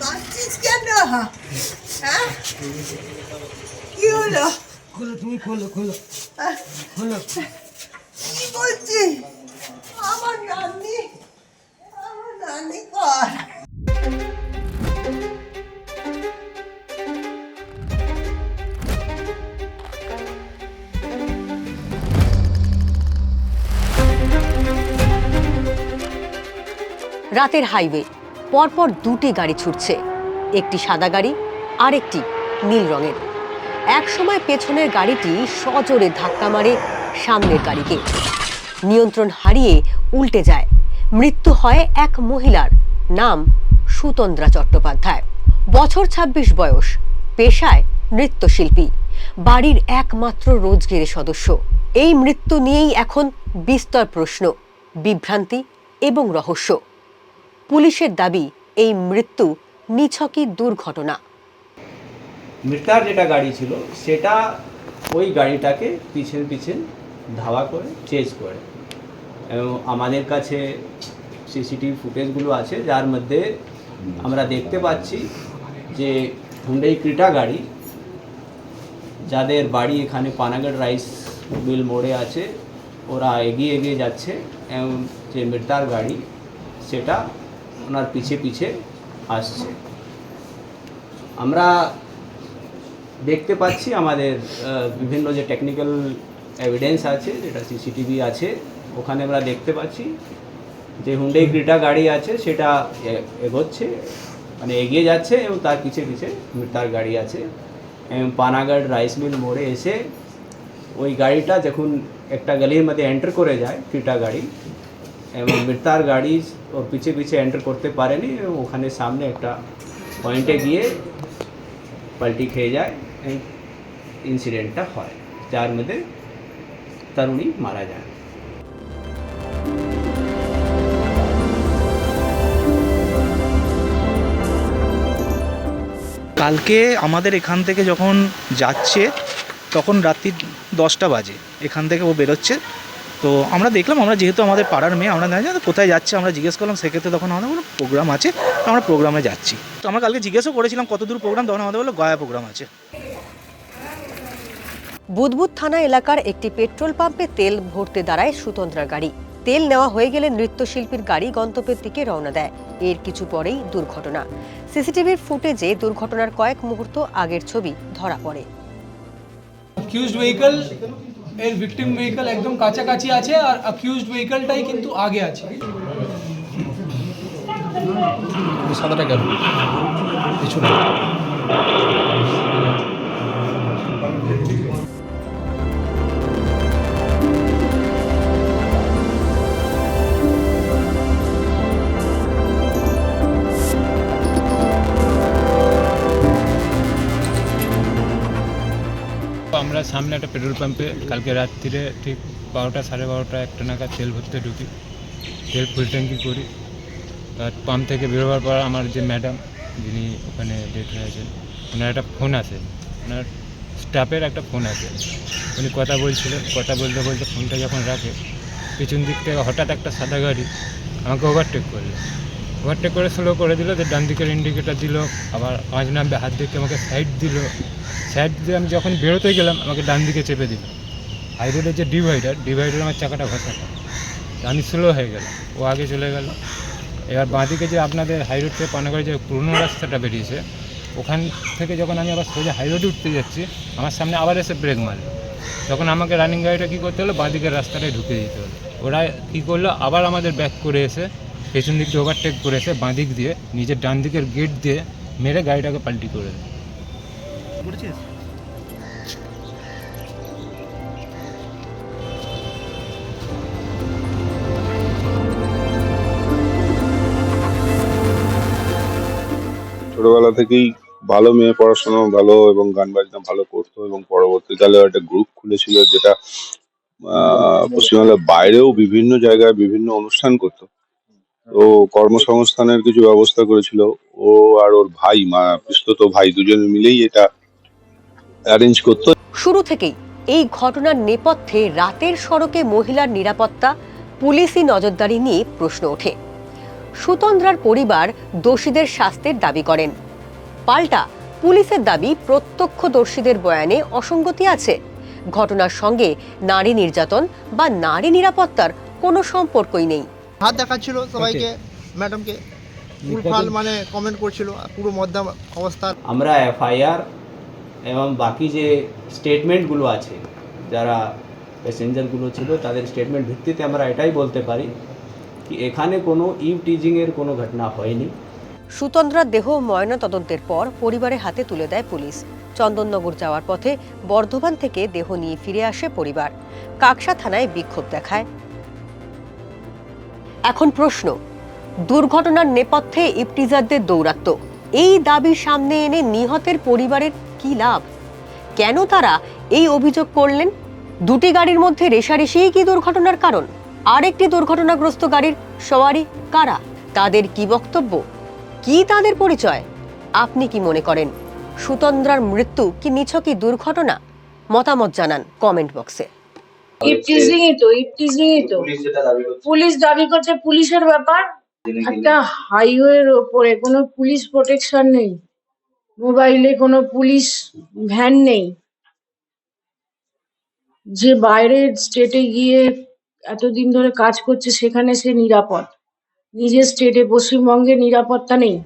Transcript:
কাঁদছিস কেন? হ্যাঁ? কি হলো? খোলো তুমি খোলো খোলো। কি বলছিস আমার নানি আমার নানি কর। রাতের হাইওয়ে। পরপর দুটি গাড়ি ছুটছে। একটি সাদা গাড়ি আর একটি নীল রঙের। এক সময় পেছনের গাড়িটি সজোরে ধাক্কা মারে সামনের গাড়িকে। নিয়ন্ত্রণ হারিয়ে উল্টে যায়। মৃত্যু হয় এক মহিলার নাম সুতন্দ্রা চট্টোপাধ্যায়। বছর ২৬ বয়স, পেশায় নৃত্যশিল্পী, বাড়ির একমাত্র রোজগের সদস্য। এই মৃত্যু নিয়েই এখন বিস্তর প্রশ্ন, বিভ্রান্তি এবং রহস্য। পুলিশের দাবি, এই মৃত্যু নিছকই দুর্ঘটনা। মৃতার যেটা গাড়ি ছিল, সেটা ওই গাড়িটাকে পিছন পিছন ধাওয়া করে চেজ করে। এবং আমাদের কাছে সিসিটিভি ফুটেজগুলো আছে, যার মধ্যে আমরা দেখতে পাচ্ছি যে হুন্ডাই ক্রিটা গাড়ি, যাদের বাড়ি এখানে পানাগড় রাইস মিল মোড়ে আছে, ওরা এগিয়ে এগিয়ে যাচ্ছে, এবং যে মৃতার গাড়ি, সেটা ওনার পিছে পিছে আসছে। আমরা দেখতে পাচ্ছি আমাদের বিভিন্ন যে টেকনিক্যাল এভিডেন্স আছে, যেটা সিসিটিভি আছে, ওখানে আমরা দেখতে পাচ্ছি যে হুন্ডাই ক্রিটা গাড়ি আছে, সেটা এগোচ্ছে মানে এগিয়ে যাচ্ছে এবং তার পিছে পিছে তার গাড়ি আছে। এবং পানাগড় রাইস মিল মোড়ে এসে ওই গাড়িটা যখন একটা গলির মধ্যে এন্টার করে যায় ক্রিটা গাড়ি এবং মৃতার গাড়ি ওর পিছে পিছে এন্টার করতে পারেনি ওখানে সামনে একটা পয়েন্টে গিয়ে পাল্টি খেয়ে যায় ইনসিডেন্টটা হয়, যার মধ্যে তরুণী মারা যায়। কালকে আমাদের এখান থেকে যখন যাচ্ছে, তখন রাত্রি দশটা বাজে। এখান থেকে ও বেরোচ্ছে। তো আমরা দেখলাম আমরা যেহেতু আমাদের পাড়ার মেয়ে আমরা জানি না কোথায় যাচ্ছে আমরা জিজ্ঞেস করলাম সেক্ষেত্রে তখন আমাদের বলল প্রোগ্রাম আছে তো আমরা প্রোগ্রামে যাচ্ছি। তো আমরা কালকে জিজ্ঞেসও করেছিলাম কত দূর প্রোগ্রাম তখন আমাদের বলল গয়া প্রোগ্রাম আছে। বুদবুদ থানা এলাকার একটি পেট্রোল পাম্পে তেল ভরতে দাঁড়ায় সুতন্ত্রার গাড়ি। তেল নেওয়া হয়ে গেলে নৃত্যশিল্পীর গাড়ি গন্তব্যের দিকে রওনা দেয়। এর কিছু পরেই দুর্ঘটনা। সিসিটিভির ফুটেজে দুর্ঘটনার কয়েক মুহূর্ত আগের ছবি ধরা পড়ে। এর ভিকটিম ভেহিকল একদম কাছাকাছি আছে আর অ্যাকিউজড ভেহিকলটাই কিন্তু আগে আছে। সাদাটা গেল পিছনে আমরা সামনে একটা পেট্রোল পাম্পে কালকে রাত্রিরে ঠিক বারোটা, সাড়ে বারোটা একটা নাগাদ তেল ভরতে ঢুকি। তেল ফুল ট্যাঙ্কি করি। তার পাম্প থেকে বেরোবার পর আমার যে ম্যাডাম, যিনি ওখানে ডেট হয়েছেন ওনার একটা ফোন আছে ওনার স্টাফের একটা ফোন আছে উনি কথা বলছিলেন, কথা বলতে বলতে ফোনটা যখন রাখে, পিছন দিক থেকে হঠাৎ একটা সাদা গাড়ি আমাকে ওভারটেক করল। ওভারটেক করে স্লো করে দিল যে ডান দিকের ইন্ডিকেটার দিল, আবার পাঁচ নামবে হাত দিকে আমাকে সাইড দিল। সাইড দিয়ে আমি যখন বেরোতে গেলাম, আমাকে ডান দিকে চেপে দিল। হাই রোডের যে ডিভাইডার ডিভাইডার আমার চাকাটা ঘষাটা আমি স্লো হয়ে গেলাম। ও আগে চলে গেল। এবার বাঁদিকে যে আপনাদের হাই রোড থেকে পানাগড়ে যে পুরনো রাস্তাটা বেরিয়েছে, ওখান থেকে যখন আমি আবার সোজা হাই রোডে উঠতে যাচ্ছি, আমার সামনে আবার এসে ব্রেক মারল। তখন আমাকে রানিং গাড়িটা কী করতে হলো? বাঁদিকের রাস্তাটায় ঢুকে দিতে হলো। ওরা কী করল? আবার আমাদের ব্যাক করে এসে, পেছন দিকটা ওভারটেক করে এসে বাঁদিক দিয়ে, নিজের ডান দিকের গেট দিয়ে মেরে গাড়িটাকে পাল্টি করে দেয় ছোটবেলা থেকেই ভালো মেয়ে পড়াশোনা, ভালো এবং গান বাজনা ভালো করতো এবং পরবর্তীকালে একটা গ্রুপ খুলেছিল যেটা পশ্চিমবাংলার বাইরেও বিভিন্ন জায়গায় বিভিন্ন অনুষ্ঠান করতো। ও কর্মসংস্থানের কিছু ব্যবস্থা করেছিল। ও আর ওর ভাই, মা পিস্তত ভাই দুজনে মিলেই এটা অ্যারেঞ্জ করতো। শুরু থেকেই এই ঘটনার নেপথ্যে রাতের সড়কে মহিলার নিরাপত্তা, পুলিশি নজরদারি নিয়ে প্রশ্ন ওঠে। সুতন্দ্রার পরিবার দোষীদের শাস্তির দাবি করেন। পাল্টা পুলিশের দাবি প্রত্যক্ষদর্শীদের বয়ানে অসঙ্গতি আছে। ঘটনার সঙ্গে নারী নির্যাতন বা নারী নিরাপত্তার কোনো সম্পর্কই নেই। হাত দেখাচ্ছিল সবাইকে ম্যাডামকে। ফুলফাল মানে কমেন্ট করছিল পুরো মধ্যম অবস্থা। আমরা এফআইআর এবং বাকি যে স্টেটমেন্টগুলো আছে যারা প্যাসেঞ্জারগুলো ছিল তাদের স্টেটমেন্ট ভিত্তিতে আমরা এটাই বলতে পারি। কি এখানে কোনো ইভ টিজিংয়ের কোনো ঘটনা হয়নি? সুতন্দ্রার দেহ ময়না তদন্তের পর পরিবারের হাতে তুলে দেয় পুলিশ। চন্দননগর যাওয়ার পথে বর্ধমান থেকে দেহ নিয়ে ফিরে আসে পরিবার। কাকসা থানায় বিক্ষোভ দেখায়। এখন প্রশ্ন, দুর্ঘটনার নেপথ্যে ইপটিজারদের দৌরাত্ম। এই দাবি সামনে এনে নিহতের পরিবারের কি লাভ? কেন তারা এই অভিযোগ করলেন? দুটি গাড়ির মধ্যে রেশারেশিই কি দুর্ঘটনার কারণ? আরেকটি দুর্ঘটনাগ্রস্ত গাড়ির সওয়ারি কারা? তাদের কি বক্তব্য? কি তাদের পরিচয়? আপনি কি মনে করেন সুতন্দ্রার মৃত্যু কি নিছকই দুর্ঘটনা? মতামত জানান কমেন্ট বক্সে। পুলিশ দাবি করছে। পুলিশের ব্যাপার? একটা হাইওয়ের ওপরে কোনো পুলিশ প্রোটেকশন নেই। মোবাইলে কোনো পুলিশ ভ্যান নেই। যে বাইরের স্টেটে গিয়ে এতদিন ধরে কাজ করছে সেখানে সে নিরাপদ। নিজের স্টেটে পশ্চিমবঙ্গে নিরাপত্তা নেই।